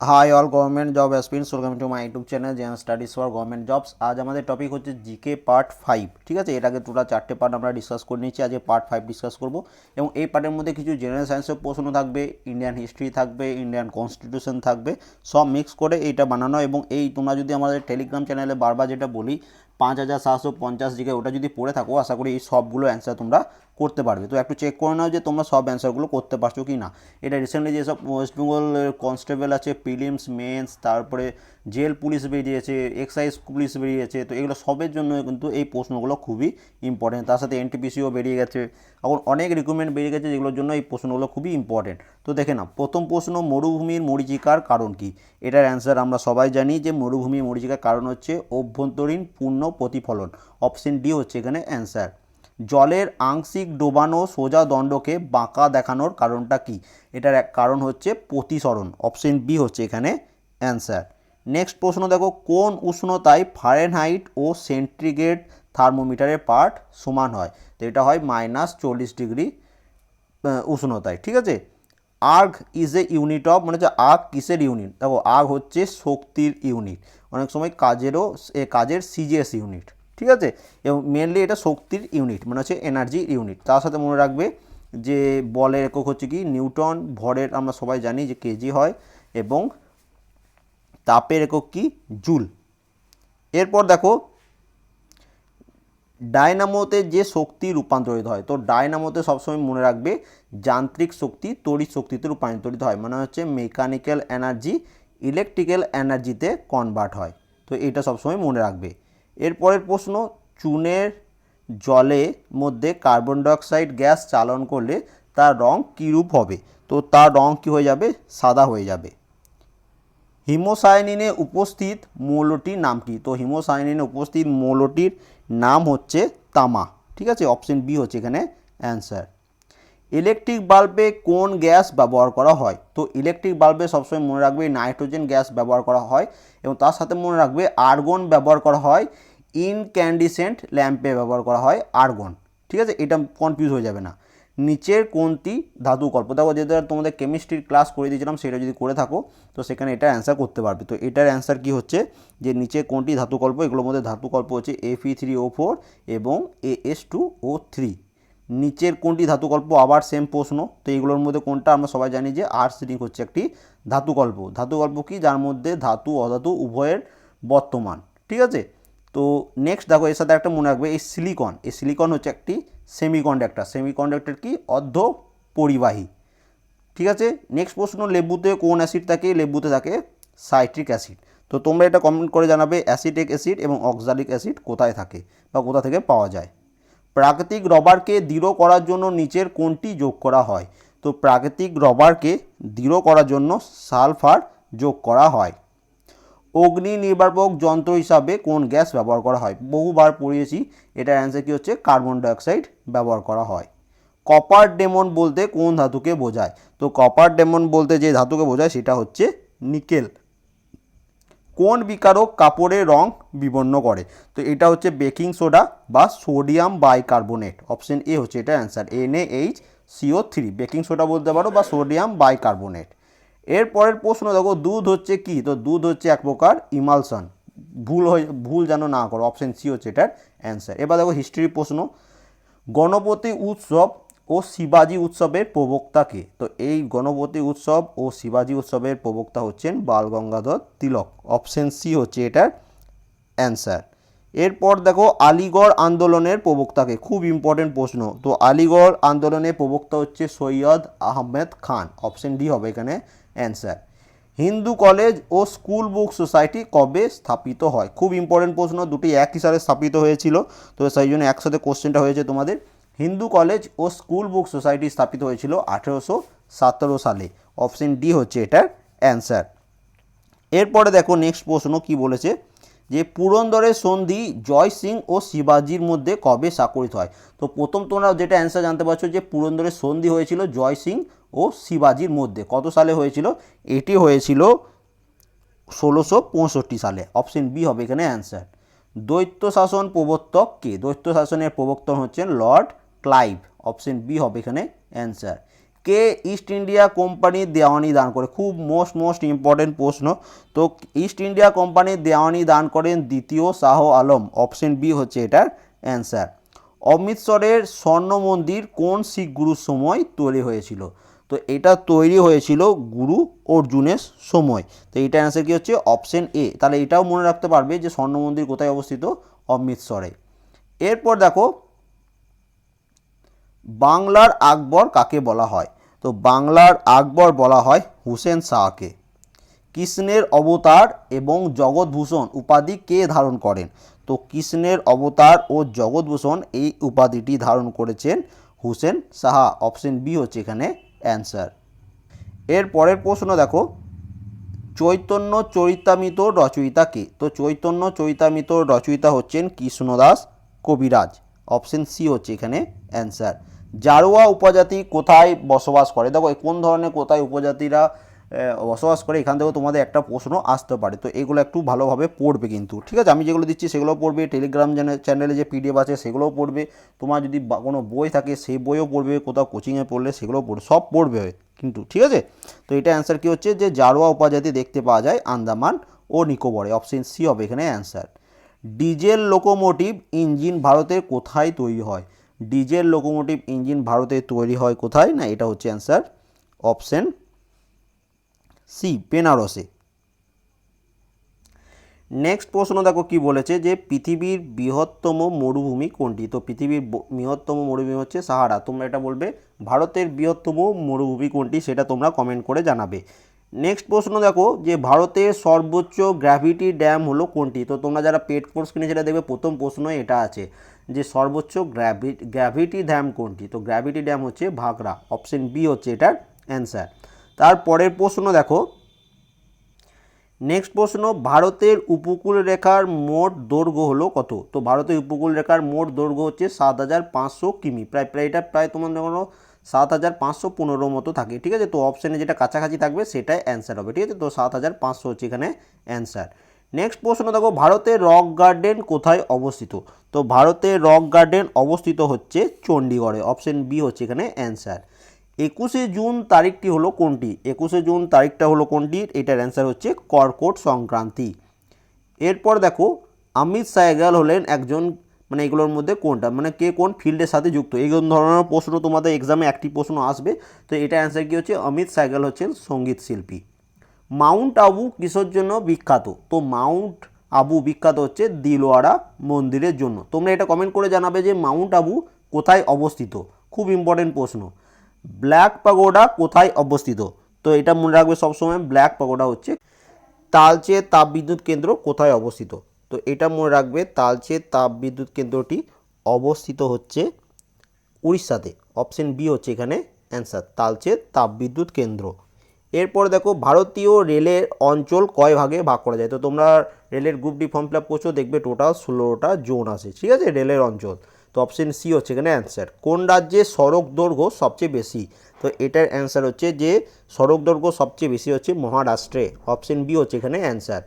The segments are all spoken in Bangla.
Hi all government job aspirants welcome to my YouTube channel Zen studies for government jobs আজ আমাদের টপিক হচ্ছে জিকে পার্ট ফাইভ ঠিক আছে? আগে টোটাল চারটে পার্ট আমরা ডিসকাস করে নিয়েছি, আজকে পার্ট ফাইভ ডিসকাস করব। এবং এই পার্টের মধ্যে কিছু জেনারেল সায়েন্সের প্রশ্ন থাকবে ইন্ডিয়ান হিস্ট্রি থাকবে ইন্ডিয়ান কনস্টিটিউশন থাকবে, সব মিক্স করে এইটা বানানো। এবং এই তোমরা যদি আমাদের টেলিগ্রাম চ্যানেলে বারবার যেটা বলি পাঁচ হাজার সাতশো পঞ্চাশ জিগে ওটা যদি পড়ে থাকো, আশা করি এই সবগুলো অ্যান্সার তোমরা করতে পারবে। তো একটু চেক করে নাও যে তোমরা সব অ্যান্সারগুলো করতে পারছ কি না এটা রিসেন্টলি যেসব ওয়েস্ট বেঙ্গল কনস্টেবল আছে প্রিলিমস মেন্স তারপরে জেল পুলিশ বেরিয়েছে, এক্সাইজ পুলিশ বেরিয়েছে, তো এগুলো সবের জন্য কিন্তু এই প্রশ্নগুলো খুবই ইম্পর্টেন্ট তার সাথে এনটিপিসিও বেরিয়ে গেছে। এখন অনেক রিক্রুটমেন্ট বেরিয়ে গেছে যেগুলোর জন্য এই প্রশ্নগুলো খুবই ইম্পর্টেন্ট তো দেখে না প্রথম প্রশ্ন, মরুভূমির মরিচিকার কারণ কি? এটার অ্যান্সার আমরা সবাই জানি যে মরুভূমির মরিচিকার কারণ হচ্ছে অভ্যন্তরীণ পূর্ণ প্রতিফলন। অপশন ডি হচ্ছে এখানে অ্যান্সার জলের আংশিক ডোবানো সোজা দণ্ডকে বাঁকা দেখানোর কারণটা কি? এটার এক কারণ হচ্ছে প্রতিসরণ। অপশন বি হচ্ছে এখানে অ্যান্সার নেক্সট প্রশ্ন দেখো, কোন উষ্ণতায় ফারেনহাইট ও সেন্টিগ্রেড থার্মোমিটারের পার্ট সমান হয়? তো এটা হয় মাইনাস চল্লিশ ডিগ্রি উষ্ণতায়, ঠিক আছে? Erg is a unit of মানে হচ্ছে আগ কিসের ইউনিট দেখো আগ হচ্ছে শক্তির ইউনিট অনেক সময় কাজেরও কাজের সিজিএস ইউনিট ঠিক আছে? এবং মেনলি এটা শক্তির ইউনিট মানে হচ্ছে এনার্জি ইউনিট তার সাথে মনে রাখবে যে বলের একক হচ্ছে কি? নিউটন, ভরের আমরা সবাই জানি যে কেজি হয় এবং তাপের একক কি? জুল। এরপর দেখো, ডায়নামোতে যে শক্তি রূপান্তরিত হয়, তো ডায়নামোতে সবসময় মনে রাখবে যান্ত্রিক শক্তি তড়িৎ শক্তিতে রূপান্তরিত হয় মানে হচ্ছে মেকানিক্যাল এনার্জি ইলেকট্রিক্যাল এনার্জিতে কনভার্ট হয়। তো এটা সবসময় মনে রাখবে। এরপরের প্রশ্ন, চুনের জলে মধ্যে কার্বন ডাইঅক্সাইড গ্যাস চালন করলে তার রং কীরূপ হবে? তো তার রং কী হয়ে যাবে? সাদা হয়ে যাবে। হিমোসায়ানিনে উপস্থিত মৌলটির নাম কি? তো হিমোসায়ানিনে উপস্থিত মৌলটির নাম হচ্ছে তামা। ঠিক আছে? অপশন বি হচ্ছে এখানে অ্যান্সার। ইলেকট্রিক বাল্বে কোন গ্যাস ব্যবহার করা হয়? তো ইলেকট্রিক বাল্বে সবসময় মনে রাখবে নাইট্রোজেন গ্যাস ব্যবহার করা হয় এবং তার সাথে মনে রাখবে আর্গন ব্যবহার করা হয়। ইনক্যান্ডিসেন্ট ল্যাম্পে ব্যবহার করা হয় আর্গন। ঠিক আছে? এটা কনফিউজ হয়ে যাবে না। নিচের কোনটি ধাতু কল্প দেখো যেটা তোমাদের কেমিস্ট্রির ক্লাস করে দিয়েছিলাম, সেটা যদি করে থাকো, তো সেখানে এটা অ্যান্সার করতে পারবে। তো এটার অ্যান্সার কি হচ্ছে? যে নিচে কোনটি ধাতুকল্প এগুলোর মধ্যে ধাতুকল্প হচ্ছে এফ থ্রি ও ফোর এবং A S two O three নিচের কোনটি ধাতুকল্প আবার সেম প্রশ্ন। তো এইগুলোর মধ্যে কোনটা? আমরা সবাই জানি যে আর্সেনিক হচ্ছে একটি ধাতুকল্প ধাতুকল্প কি? যার মধ্যে ধাতু, অধাতু উভয়ের বর্তমান। ঠিক আছে? তো নেক্সট দেখো, এর সাথে একটা মনে রাখবে, এই সিলিকন এই সিলিকন হচ্ছে একটি সেমিকন্ডাক্টর সেমিকন্ডাক্টর কি? অর্ধ পরিবাহী ঠিক আছে? নেক্সট প্রশ্ন, লেবুতে কোন অ্যাসিড থাকে? লেবুতে থাকে সাইট্রিক অ্যাসিড তো তোমরা এটা কমেন্ট করে জানাবে অ্যাসিটিক অ্যাসিড এবং অক্সালিক অ্যাসিড কোথায় থাকে বা কোথা থেকে পাওয়া যায়। প্রাকৃতিক রবারকে দৃঢ় করার জন্য নিচের কোনটি যোগ করা হয়? তো প্রাকৃতিক রবারকে দৃঢ় করার জন্য সালফার যোগ করা হয়। অগ্নি নির্বাপক যন্ত্র হিসাবে কোন গ্যাস ব্যবহার করা হয়? বহুবার পড়িয়েছি, এটার অ্যান্সার কী হচ্ছে? কার্বন ডাইঅক্সাইড ব্যবহার করা হয়। কপার ডেমন বলতে কোন ধাতুকে বোঝায়? তো কপার ডেমন বলতে যে ধাতুকে বোঝায়, সেটা হচ্ছে নিকেল। কোন বিকারক কাপড়ের রং বিবর্ণ করে? তো এটা হচ্ছে বেকিং সোডা বা সোডিয়াম বাইকার্বনেট। অপশন এ হচ্ছে এটা answer N H CO three baking soda বলতে পারো বা সোডিয়াম বাইকার্বনেট। এর পরের প্রশ্ন দেখো, দুধ হচ্ছে কি? তো দুধ হচ্ছে এক প্রকার ইমালশন ভুল হয়ে, ভুল যেন না করো অপশন সি হচ্ছে এটার অ্যান্সার এবার দেখো হিস্ট্রির প্রশ্ন। গণপতি উৎসব ও শিবাজি উৎসবের প্রবক্তাকে তো এই গণপতি উৎসব ও শিবাজি উৎসবের প্রবক্তা হচ্ছেন বাল গঙ্গাধর তিলক। অপশন সি হচ্ছে এটার অ্যান্সার এরপর দেখো, আলিগড় আন্দোলনের প্রবক্তাকে খুব ইম্পর্টেন্ট প্রশ্ন। তো আলিগড় আন্দোলনের প্রবক্তা হচ্ছে সৈয়দ আহমেদ খান। অপশন ডি হবে এখানে। অ্যান্সার হিন্দু কলেজ ও স্কুল বুক সোসাইটি কবে স্থাপিত হয়? খুব ইম্পর্টেন্ট প্রশ্ন, দুটি একই সালে স্থাপিত হয়েছিল, তো সেই জন্য একসাথে কোশ্চেনটা হয়েছে তোমাদের। হিন্দু কলেজ ও স্কুল বুক সোসাইটি স্থাপিত হয়েছিল আঠেরোশো সতেরো সালে। অপশন ডি হচ্ছে এটার অ্যান্সার এরপরে দেখো নেক্সট প্রশ্ন কি বলেছে? যে পুরন্দরের সন্ধি জয় সিং ও শিবাজির মধ্যে কবে স্বাক্ষরিত হয়? তো প্রথম তোমরা যেটা অ্যান্সার জানতে পারছ যে পুরন্দরের সন্ধি হয়েছিল জয় সিং ও শিবাজির মধ্যে। কত সালে হয়েছিল? এটি হয়েছিল ষোলোশো পঁয়ষট্টি সালে। অপশন বি হবে এখানে অ্যান্সার। দৈত্য শাসন প্রবর্তক কে? দৈত্য শাসনের প্রবর্তন হচ্ছেন লর্ড ক্লাইভ। অপশন বি হবে এখানে অ্যান্সার। কে ইস্ট ইন্ডিয়া কোম্পানির দেওয়ানি দান করে? খুব মোস্ট মোস্ট ইম্পর্টেন্ট প্রশ্ন। তো ইস্ট ইন্ডিয়া কোম্পানির দেওয়ানি দান করেন দ্বিতীয় শাহ আলম। অপশন বি হচ্ছে এটার অ্যান্সার। অমৃতসরের স্বর্ণ মন্দির কোন শিখ গুরুর সময় তৈরি হয়েছিল? তো এটা তৈরি হয়েছিল গুরু অর্জুনের সময়। তো এইটার অ্যান্সার কী হচ্ছে? অপশন এ তাহলে এটাও মনে রাখতে পারবে যে স্বর্ণ মন্দির কোথায় অবস্থিত? অমৃতসরে। এরপর দেখো, বাংলার আকবর কাকে বলা হয়? তো বাংলার আকবর বলা হয় হুসেন শাহকে। কৃষ্ণের অবতার এবং জগৎভূষণ উপাধি কে ধারণ করেন? তো কৃষ্ণের অবতার ও জগৎভূষণ এই উপাধিটি ধারণ করেছেন হুসেন সাহা অপশন বি হচ্ছে এখানে অ্যান্সার। এর পরের প্রশ্ন দেখো, চৈতন্য চরিতামিত রচয়িতা কে? তো চৈতন্য চরিতামিত রচয়িতা হচ্ছেন কৃষ্ণদাস কবিরাজ। অপশন সি হচ্ছে এখানে অ্যান্সার। জারোয়া উপজাতি কোথায় বসবাস করে? দেখো কোন ধরনের কোথায় উপজাতিরা বসবাস করে এখান থেকেও তোমাদের একটা প্রশ্ন আসতে পারে। তো এগুলো একটু ভালোভাবে পড়বে কিন্তু। ঠিক আছে? আমি যেগুলো দিচ্ছি সেগুলো পড়বে। টেলিগ্রাম চ্যানেলে যে পিডিএফ আছে সেগুলোও পড়বে। তোমার যদি কোনো বই থাকে সেই বইও পড়বে। কোথাও কোচিংয়ে পড়লে সেগুলোও পড়বে সব পড়বে কিন্তু। ঠিক আছে? তো এটা অ্যান্সার কী হচ্ছে? যে জারোয়া উপজাতি দেখতে পাওয়া যায় আন্দামান ও নিকোবরে। অপশন সি হবে এখানে অ্যান্সার ডিজেল লোকোমোটিভ ইঞ্জিন ভারতে কোথায় তৈরি হয়? ডিজেল লোকোমোটিভ ইঞ্জিন ভারতে তৈরি হয় কোথায়? না, এটা হচ্ছে অ্যান্সার অপশন সি, বেনারসে। নেক্সট প্রশ্ন দেখো কি বলেছে যে পৃথিবীর বৃহত্তম মরুভূমি কোনটি? তো পৃথিবীর বৃহত্তম মরুভূমি হচ্ছে সাহারা। তোমরা এটা বলবে, ভারতের বৃহত্তম মরুভূমি কোনটি? সেটা তোমরা কমেন্ট করে জানাবে। নেক্সট প্রশ্ন দেখো যে ভারতের সর্বোচ্চ গ্র্যাভিটি ড্যাম হলো কোনটি? তো তোমরা যারা পেড কোর্স কিনেছিলে দেখবে প্রথম প্রশ্ন এটা আছে যে সর্বোচ্চ গ্র্যাভি গ্র্যাভিটি ড্যাম কোনটি? তো গ্র্যাভিটি ড্যাম হচ্ছে ভাগড়া অপশন বি হচ্ছে এটার অ্যান্সার তারপরের প্রশ্ন দেখো। নেক্সট প্রশ্ন, ভারতের উপকূল রেখার মোট দৈর্ঘ্য হলো কত? তো ভারতের উপকূল রেখার মোট দৈর্ঘ্য হচ্ছে সাত হাজার পাঁচশো কিমি। প্রায় প্রায় এটা প্রায় তোমার দেখো সাত হাজার পাঁচশো পনেরো মতো থাকে, ঠিক আছে? তো অপশানে যেটা কাছাকাছি থাকবে সেটাই অ্যান্সার হবে, ঠিক আছে? তো সাত হাজার পাঁচশো হচ্ছে এখানে অ্যান্সার নেক্সট প্রশ্ন দেখো, ভারতের রক গার্ডেন কোথায় অবস্থিত? তো ভারতের রক গার্ডেন অবস্থিত হচ্ছে চণ্ডীগড়ে অপশন বি হচ্ছে এখানে অ্যান্সার একুশে জুন তারিখটি হলো কোনটি? একুশে জুন তারিখটা হলো কোনটি? এটার অ্যান্সার হচ্ছে কর্কট সংক্রান্তি। এরপর দেখো, অমিত সাইগাল হলেন একজন মানে এগুলোর মধ্যে কোনটা? মানে কে কোন ফিল্ডের সাথে যুক্ত? এই ধরনের প্রশ্ন তোমাদের এক্সামে একটি প্রশ্ন আসবে। তো এটা অ্যান্সার কী হচ্ছে? অমিত সাইগাল হচ্ছেন সংগীত শিল্পী। মাউন্ট আবু কিসের জন্য বিখ্যাত? তো মাউন্ট আবু বিখ্যাত হচ্ছে দিলওয়ারা মন্দিরের জন্য। তোমরা এটা কমেন্ট করে জানাবে যে মাউন্ট আবু কোথায় অবস্থিত? খুব ইম্পর্টেন্ট প্রশ্ন। ব্ল্যাক পাগোডা কোথায় অবস্থিত? তো এটা মনে রাখবে সবসময় ব্ল্যাক পাগোডা হচ্ছে তালচে তাপবিদ্যুৎ কেন্দ্র কোথায় অবস্থিত? তো এটা মনে রাখবে তালচে তাপবিদ্যুৎ কেন্দ্রটি অবস্থিত হচ্ছে উড়িষ্যাতে। অপশন বি হচ্ছে এখানে অ্যান্সার, তালচে তাপবিদ্যুৎ কেন্দ্র। এরপর দেখো ভারতীয় রেলের অঞ্চল কয় ভাগে ভাগ করা যায়? তো তোমরা রেলের group D form fill up করছ, দেখবে টোটাল ষোলোটা জোন আছে, ঠিক আছে? রেলের অঞ্চল। তো অপশন সি হচ্ছে এখানে অ্যান্সার কোন রাজ্যে সড়ক দৈর্ঘ্য সবচেয়ে বেশি? তো এটার অ্যান্সার হচ্ছে যে সড়ক দৈর্ঘ্য সবচেয়ে বেশি হচ্ছে মহারাষ্ট্রে। অপশন বি হচ্ছে এখানে অ্যান্সার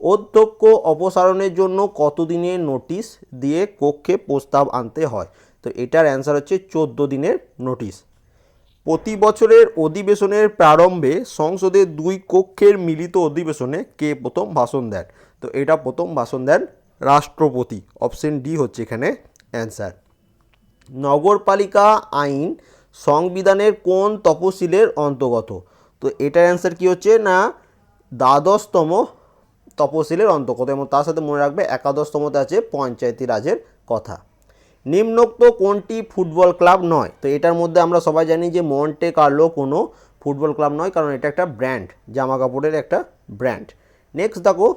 অধ্যক্ষ অপসারণের জন্য কতদিনের নোটিশ দিয়ে কক্ষে প্রস্তাব আনতে হয়? তো এটার অ্যান্সার হচ্ছে চোদ্দ দিনের নোটিশ প্রতি বছরের অধিবেশনের প্রারম্ভে সংসদের দুই কক্ষের মিলিত অধিবেশনে কে প্রথম ভাষণ দেন? তো এটা প্রথম ভাষণ দেন রাষ্ট্রপতি। অপশন ডি হচ্ছে এখানে অ্যান্সার। নগরপালিকা আইন সংবিধানের কোন তপশিলের অন্তর্গত? তো এটার অ্যান্সার কি হচ্ছে না, দ্বাদশতম তপশিলের অন্তর্গত এবং তার সাথে মনে রাখবে একাদশতমতে আছে পঞ্চায়েতি রাজের কথা। নিম্নোক্ত কোনটি ফুটবল ক্লাব নয়? তো এটার মধ্যে আমরা সবাই জানি যে মন্টে কার্লো কোনো ফুটবল ক্লাব নয়, কারণ এটা একটা ব্র্যান্ড জামা কাপড়ের একটা ব্র্যান্ড। নেক্সট দেখো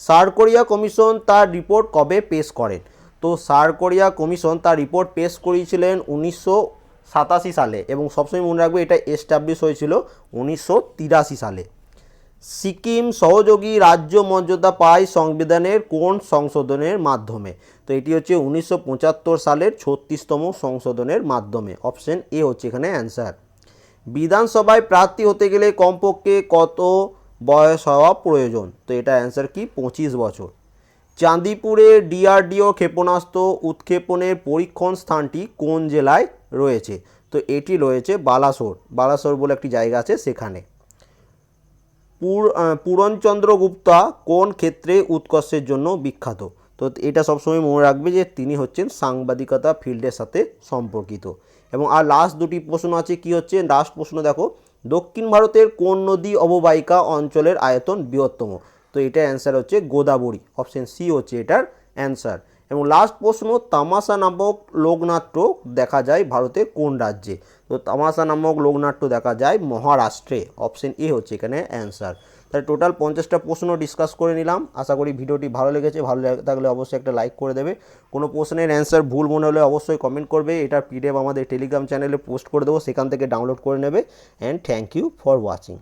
সার কোরিয়া কমিশন তার রিপোর্ট কবে পেশ করেন? তো সার কোরিয়া কমিশন তার রিপোর্ট পেশ করেছিলেন উনিশশো সাতাশি সালে এবং সবসময় মনে রাখবে এটা এস্টাবলিশ হয়েছিল উনিশশো তিরাশি সালে। সিকিম সহযোগী রাজ্য মর্যাদা পায় সংবিধানের কোন সংশোধনের মাধ্যমে? তো এটি হচ্ছে উনিশশো পঁচাত্তর সালের ছত্রিশতম সংশোধনের মাধ্যমে। অপশন এ হচ্ছে এখানে অ্যান্সার। বিধানসভায় প্রার্থী হতে গেলে কমপক্ষে কত বয়স হওয়া প্রয়োজন? তো এটা অ্যান্সার কি? পঁচিশ বছর। চাঁদিপুরে ডিআরডিও ক্ষেপণাস্ত্র উৎক্ষেপণের পরীক্ষণ স্থানটি কোন জেলায় রয়েছে? তো এটি রয়েছে বালাসোর বালাসোর বলে একটি জায়গা আছে সেখানে। পূরণচন্দ্র গুপ্তা কোন ক্ষেত্রে উৎকর্ষের জন্য বিখ্যাত? তো এটা সবসময় মনে রাখবে যে তিনি হচ্ছেন সাংবাদিকতা ফিল্ডের সাথে সম্পর্কিত। এবং আর লাস্ট দুটি প্রশ্ন আছে, কি হচ্ছে? লাস্ট প্রশ্ন দেখো, দক্ষিণ ভারতের কোন নদী অববাহিকা অঞ্চলের আয়তন বৃহত্তম? তো এটার অ্যান্সার হচ্ছে গোদাবরী। অপশন সি হচ্ছে এটার অ্যান্সার এবং লাস্ট প্রশ্ন, তামাশা নামক লোকনাট্য দেখা যায় ভারতে কোন রাজ্যে? তো তামাশা নামক লোকনাট্য দেখা যায় মহারাষ্ট্রে। অপশন এ হচ্ছে এখানে অ্যান্সার তাহলে টোটাল পঞ্চাশটা প্রশ্ন ডিসকাস করে নিলাম। আশা করি ভিডিওটি ভালো লেগেছে। ভালো থাকলে অবশ্যই একটা লাইক করে দেবে। কোনো প্রশ্নের অ্যান্সার ভুল মনে হলে অবশ্যই কমেন্ট করবে। এটার পিডিএফ আমাদের টেলিগ্রাম চ্যানেলে পোস্ট করে দেবো। সেখান থেকে ডাউনলোড করে নেবে। And thank you for watching